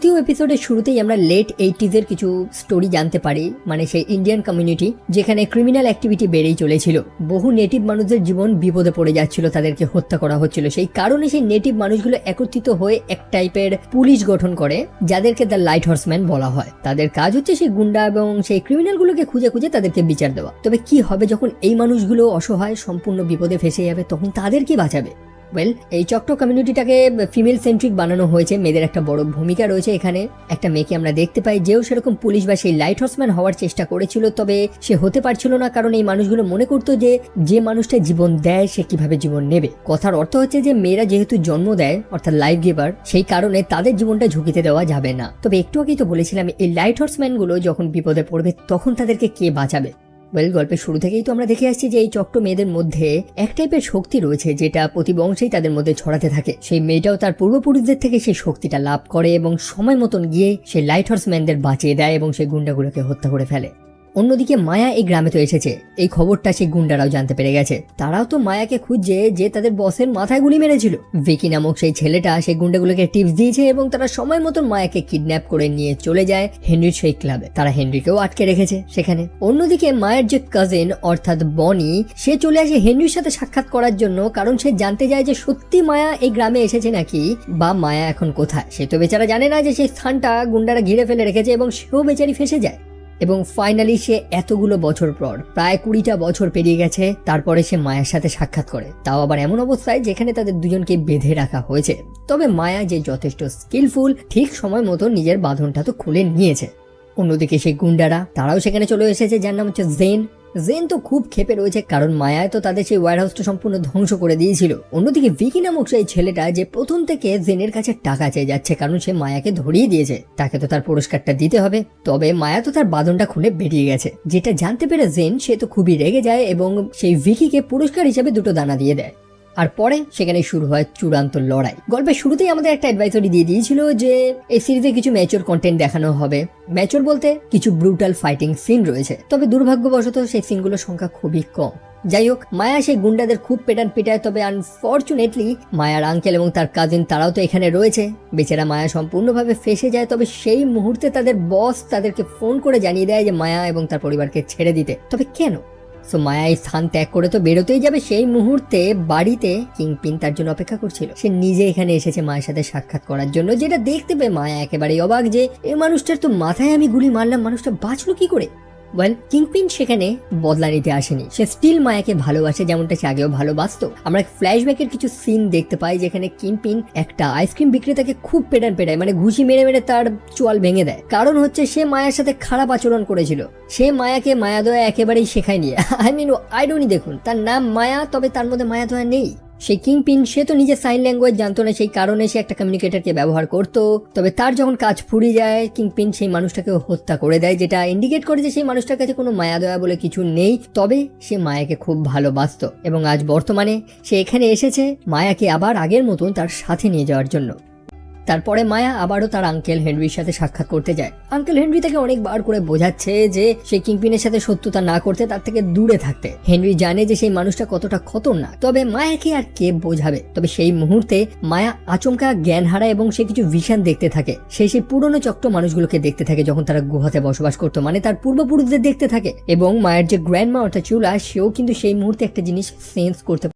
দ্বিতীয় এপিসোডের শুরুতেই আমরা লেট এইটিজের কিছু স্টোরি জানতে পারি মানে সেই ইন্ডিয়ান কমিউনিটি যেখানে ক্রিমিনাল অ্যাক্টিভিটি বেড়েই চলেছিল। বহু নেটিভ মানুষদের জীবন বিপদে পড়ে যাচ্ছিল, তাদেরকে হত্যা করা হচ্ছিল। সেই কারণে সেই নেটিভ মানুষগুলো একত্রিত হয়ে এক টাইপের পুলিশ গঠন করে, যাদেরকে দ্য লাইট হর্সম্যান বলা হয়। তাদের কাজ হচ্ছে সেই গুন্ডা এবং সেই ক্রিমিনালগুলোকে খুঁজে খুঁজে তাদেরকে বিচার দেওয়া। তবে কি হবে যখন এই মানুষগুলো অসহায়, সম্পূর্ণ বিপদে ফেসে যাবে, তখন তাদের কি বাঁচাবে? ওয়েল এই চক্র কমিউনিটিটাকে ফিমেল সেন্ট্রিক বানানো হয়েছে। মেয়েদের একটা বড় ভূমিকা রয়েছে এখানে। একটা মেয়েকে আমরা দেখতে পাই, যেও সেরকম পুলিশ বা সেই লাইট হর্সম্যান হওয়ার চেষ্টা করেছিল, তবে সে হতে পারছিল না, কারণ এই মানুষগুলো মনে করতো যে যে মানুষটা জীবন দেয়, সে কীভাবে জীবন নেবে। কথার অর্থ হচ্ছে যে, মেয়েরা যেহেতু জন্ম দেয়, অর্থাৎ লাইফ গিভার সেই কারণে তাদের জীবনটা ঝুঁকিতে দেওয়া যাবে না। তবে একটু আগেই তো বলেছিলাম, এই লাইট হর্সম্যানগুলো যখন বিপদে পড়বে, তখন তাদেরকে কে বাঁচাবে? ওয়েল গল্পের শুরু থেকেই তো আমরা দেখে আসছি যে এই চক্র মেয়েদের মধ্যে এক টাইপের শক্তি রয়েছে যেটা প্রতি বংশেই তাদের মধ্যে ছড়াতে থাকে। সেই মেয়েটাও তার পূর্বপুরুষদের থেকে সেই শক্তিটা লাভ করে এবং সময় মতন গিয়ে সে লাইট হর্সম্যানদের বাঁচিয়ে দেয় এবং সেই গুন্ডাগুলোকে হত্যা করে ফেলে। অন্যদিকে মায়া এই গ্রামে তো এসেছে। এই খবরটা সেই গুন্ডারাও জানতে পেরে গেছে। তারাও তো মায়াকে খুঁজছে যে তাদের বসের মাথায় গুলি মেরেছিল। ভিকি নামক সেই ছেলেটা সেই গুন্ডাগুলোকে টিপস দিয়েছে এবং তারা সময় মতন মায়াকে কিডন্যাপ করে নিয়ে চলে যায় হেনরির সেই ক্লাবে তারা হেনরিকেও আটকে রেখেছে সেখানে। অন্যদিকে মায়ের যে কাজিন অর্থাৎ বনি, সে চলে আসে হেনরির সাথে সাক্ষাৎ করার জন্য, কারণ সে জানতে যায় যে সত্যি মায়া এই গ্রামে এসেছে নাকি বা মায়া এখন কোথায়? সে তো বেচারা জানে না যে সেই স্থানটা গুন্ডারা ঘিরে ফেলে রেখেছে এবং সেও বেচারি ফেসে যায়। এবং ফাইনালি সে এতগুলো বছর পর, প্রায় কুড়িটা বছর পেরিয়ে গেছে, তারপরে সে মায়ের সাথে সাক্ষাৎ করে। তাও আবার এমন অবস্থায় যেখানে তাদের দুজনকে বেঁধে রাখা হয়েছে। তবে মায়া যে যথেষ্ট স্কিলফুল ঠিক সময় মতো নিজের বাঁধনটা তো খুলে নিয়েছে। অন্যদিকে সেই গুন্ডারা, তারাও সেখানে চলে এসেছে, যার নাম হচ্ছে জেন জেন তো খুব ক্ষেপে রয়েছে, কারণ মায়ায় তো তাদের সেই ওয়ার হাউসটা সম্পূর্ণ ধ্বংস করে দিয়েছিল। অন্যদিকে ভিকি নামক সেই ছেলেটা যে প্রথম থেকে জেনের কাছে টাকা চেয়ে যাচ্ছে, কারণ সে মায়াকে ধরিয়ে দিয়েছে। তাকে তো তার পুরস্কারটা দিতে হবে, তবে মায়া তো তার বাঁধনটা খুলে বেরিয়ে গেছে। যেটা জানতে পেরে জেন সে তো খুবই রেগে যায় এবং সেই ভিকিকে পুরস্কার হিসেবে দুটো দানা দিয়ে দেয়। আর পরে সেখানে শুরু হয় চূড়ান্ত লড়াই। গল্পের শুরুতেই আমাদের একটা অ্যাডভাইসরি দিয়ে দিয়েছিল যে, এই সিরিজে কিছু ম্যাচুর কন্টেন্ট দেখানো হবে। ম্যাচুর বলতে কিছু ব্রুটাল ফাইটিং সিন রয়েছে। তবে দুর্ভাগ্যবশত সেই সিনগুলোর সংখ্যা খুবই কম। যাই হোক, মায়া সেই গুন্ডাদের খুব পেটান পিটায়, তবে আনফর্চুনেটলি মায়ার আঙ্কেল এবং তার কাজিন তারাও তো এখানে রয়েছে। বেচারা মায়া সম্পূর্ণভাবে ফেসে যায়, তবে সেই মুহূর্তে তাদের বস তাদেরকে ফোন করে জানিয়ে দেয় যে মায়া এবং তার পরিবারকে ছেড়ে দিতে। তবে কেন? সো মায়া এই স্থান ত্যাগ করে তো বেরোতেই যাবে সেই মুহূর্তে বাড়িতে কিংপিন তার জন্য অপেক্ষা করছিল। সে নিজে এখানে এসেছে মায়ের সাথে সাক্ষাৎ করার জন্য, যেটা দেখতে পেয়ে মায়া একেবারেই অবাক যে এই মানুষটার তো মাথায় আমি গুলি মারলাম, মানুষটা বাঁচলো কি করে? ওয়েল কিংপিন সেখানে বদলা নিতে আসেনি। সে স্টিল মায়াকে ভালোবাসে, যেমনটা সে আগেও ভালোবাসতো। আমরা ফ্ল্যাশব্যাকের কিছু সিন দেখতে পাই, যেখানে কিংপিন একটা আইসক্রিম বিক্রেতাকে খুব পেটান পেটায় মানে ঘুষি মেরে মেরে তার চোয়াল ভেঙে দেয়। কারণ হচ্ছে সে মায়ের সাথে খারাপ আচরণ করেছিল। সে মায়াকে মায়া দয়া একেবারেই শেখায়নি। আই মিন আই ডোনি দেখুন, তার নাম মায়া, তবে তার মধ্যে মায়া দয়া নেই। সেই কিংপিন, সে তো নিজের সাইন ল্যাঙ্গুয়েজ জানতো না, সেই কারণে সে একটা কমিউনিকেটরকে ব্যবহার করত। তবে তার যখন কাজ ফুরিয়ে যায়, কিংপিন সেই মানুষটাকে হত্যা করে দেয়, যেটা ইন্ডিকেট করে যে সেই মানুষটার কাছে কোনো মায়া দয়া বলে কিছু নেই। তবে সে মায়াকে খুব ভালোবাসত এবং আজ বর্তমানে সে এখানে এসেছে, মায়াকে আবার আগের মতন তার সাথে নিয়ে যাওয়ার জন্য। তারপরে মায়া আবারও তার আঙ্কেল হেনরির সাথে সাক্ষাৎ করতে যায়। আঙ্কেল হেনরি তাকে অনেকবার করে বোঝাচ্ছে যে সে কিংপিনের সাথে সত্যতা না করতে তার থেকে দূরে থাকতে। হেনরি জানে যে সেই মানুষটা কতটা খতরনাক। তবে মায়াকে আর কে বোঝাবে? তবে সেই মুহূর্তে মায়া আচমকা জ্ঞান হারায় এবং সে কিছু ভিশন দেখতে থাকে। সে সেই পুরনো চক্র মানুষগুলোকে দেখতে থাকে যখন তারা গুহাতে বসবাস করতো মানে তার পূর্বপুরুষদের দেখতে থাকে। এবং মায়ের যে গ্র্যান্ড মা অর্থাৎ চুলা, সেও কিন্তু সেই মুহূর্তে একটা জিনিস সেন্স করতে